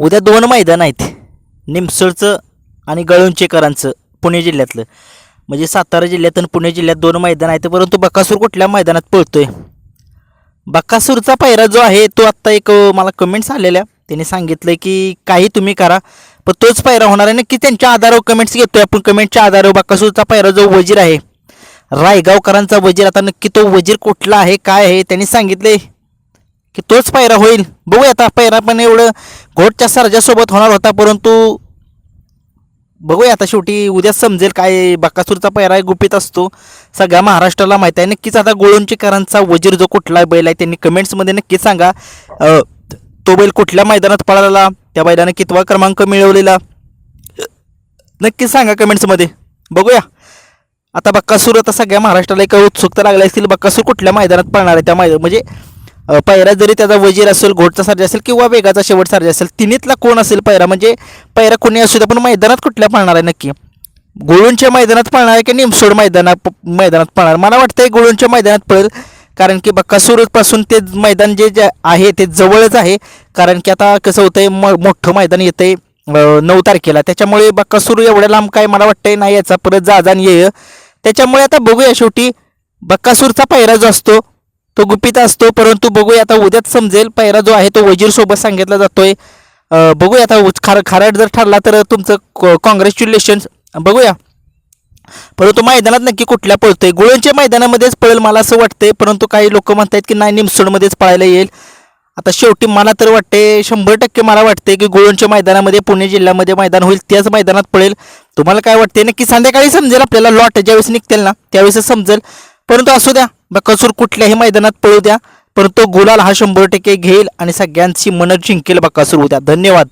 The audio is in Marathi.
उद्या दोन मैदान आहेत. निमसळचं आणि गळुंचेकरांचं पुणे जिल्ह्यातलं. म्हणजे सातारा जिल्ह्यात आणि पुणे जिल्ह्यात दोन मैदान आहेत. परंतु बकासूर कुठल्या मैदानात पळतोय? बकासूरचा पायरा जो आहे तो आत्ता एक मला कमेंट्स आलेल्या. त्यांनी सांगितलं की काही तुम्ही करा पण तोच पायरा होणार आहे. नक्की त्यांच्या आधारावर कमेंट्स घेतोय आपण. कमेंटच्या आधारावर बकासूरचा पायरा जो वजीर आहे रायगावकरांचा वजीर. आता नक्की तो वजीर कुठला आहे काय आहे त्यांनी सांगितले की तोच पायरा होईल. बघूया आता पायरा पण एवढं घोटच्या सरजासोबत होणार होता परंतु बघूया आता शेवटी उद्या समजेल काय बकासूरचा पैरा गुपित असतो. सगळ्या महाराष्ट्राला माहीत आहे. नक्कीच आता गोळुंचीकरांचा वजीर जो कुठला बैल आहे त्यांनी कमेंट्समध्ये नक्कीच सांगा. तो बैल कुठल्या मैदानात पळाला त्या बैलाने कितवा क्रमांक मिळवलेला? नक्कीच सांगा कमेंट्समध्ये बघूया. आता बक्कासूर आता सगळ्या महाराष्ट्राला एक उत्सुकता लागली असतील बक्कासूर कुठल्या मैदानात पळणार आहे त्या मैदान म्हणजे पायरा पैरा जरी त्याचा वजीर असेल घोटचा सारजा असेल किंवा वेगाचा शेवट सारजा असेल तिन्हीतला कोण असेल पैरा? म्हणजे पैरा कोणी असू दे पण मैदानात कुठल्या पाळणार आहे नक्की? गुळूंच्या मैदानात पाळणार आहे की निमसोड मैदानात मैदानात पाळणार? मला वाटतंय गुळूंच्या मैदानात पळेल कारण की बक्कासूरपासून ते मैदान जे जे आहे ते जवळच आहे. कारण की आता कसं होतंय म मोठं मैदान येतंय आहे नऊ तारखेला. त्याच्यामुळे बक्कासूर एवढ्या लांब काय मला वाटतंय नाही याचा. परत जाजान ये. त्याच्यामुळे आता बघूया शेवटी बक्कासूरचा पायरा जो असतो तो गुपित असतो परंतु बघूया आता उद्याच समजेल. पायरा जो आहे तो वजीर सोबत सांगितला जातोय. बघूया आता उच- खार खाराट जर ठरला तर तुमचं कॉंग्रॅच्युलेशन्स बघूया. परंतु मैदानात नक्की कुठल्या पळतोय? गुळणच्या मैदानामध्येच पळेल मला असं वाटतंय परंतु काही लोक म्हणतात की नाही निमसोडमध्येच पळायला येईल. आता शेवटी मला तर वाटते शंभर टक्के मला वाटते की गुळणच्या मैदानामध्ये पुणे जिल्ह्यामध्ये मैदान होईल त्याच मैदानात पळेल. तुम्हाला काय वाटते नक्की संध्याकाळी समजेल आपल्याला. लॉट ज्यावेळेस निघतील ना त्यावेळेस समजेल. परंतु असू द्या. बकासूर कुठल्याही मैदानात पळू द्या परंतु गुलाल हा शंभर टक्के घेईल आणि सगळ्यांची मनं जिंकेल बकासूर उद्या धन्यवाद.